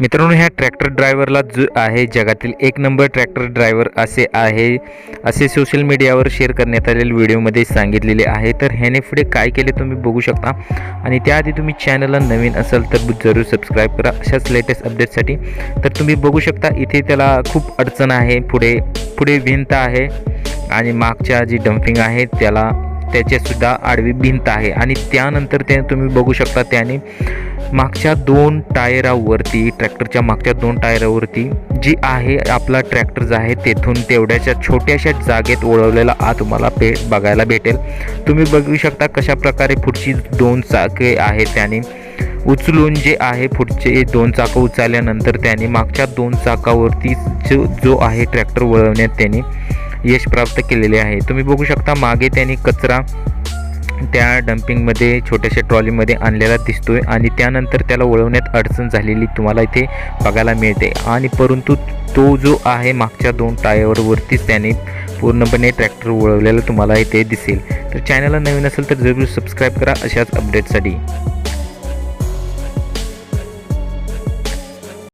मित्रांनो ह्या ट्रॅक्टर ड्रायव्हरला जो आहे जगातील एक नंबर ट्रॅक्टर ड्रायव्हर असे आहे. असे सोशल मीडियावर शेअर करण्यात आलेल्या व्हिडिओमध्ये सांगितलेले आहे. तर ह्याने पुढे काय केले तुम्ही बघू शकता. आणि त्याआधी तुम्ही चॅनलला नवीन असाल तर जरूर सबस्क्राईब करा. अशाच लेटेस्ट अपडेटसाठी तर तुम्ही बघू शकता इथे त्याला खूप अडचण आहे. पुढे पुढे भिंत आहे. आणि मागच्या जी डम्पिंग आहे त्याला त्याच्यासुद्धा आडवी भिंत आहे. आणि त्यानंतर ते तुम्ही बघू शकता त्याने मागच्या दोन टायरावरती ट्रॅक्टरच्या मागच्या दोन टायरावरती जी आहे आपला ट्रॅक्टर जे आहे तेथून तेवढ्याच्या छोट्याशा जागेत ओळवलेला आ तुम्हाला पे बघायला भेटेल. तुम्ही बघू शकता कशा प्रकारे पुढची दोन चाके आहेत त्याने. उचलून जे आहे पुढचे दोन चाकं उचलल्यानंतर त्याने मागच्या दोन चाकावरती जो जो आहे ट्रॅक्टर वळवण्यात त्याने यश प्राप्त केलेले आहे. तुम्ही बघू शकता मागे त्यांनी कचरा त्या डम्पिंगमध्ये छोट्याशा ट्रॉलीमध्ये आणलेला दिसतो आहे आणि त्यानंतर त्याला वळवण्यात अडचण झालेली तुम्हाला इथे बघायला मिळते. आणि परंतु तो जो आहे मागच्या दोन टायरवरतीच त्याने पूर्णपणे ट्रॅक्टर वळवलेला तुम्हाला इथे दिसेल. तर चॅनलला नवीन असेल तर जरूर सबस्क्राईब करा अशाच अपडेटसाठी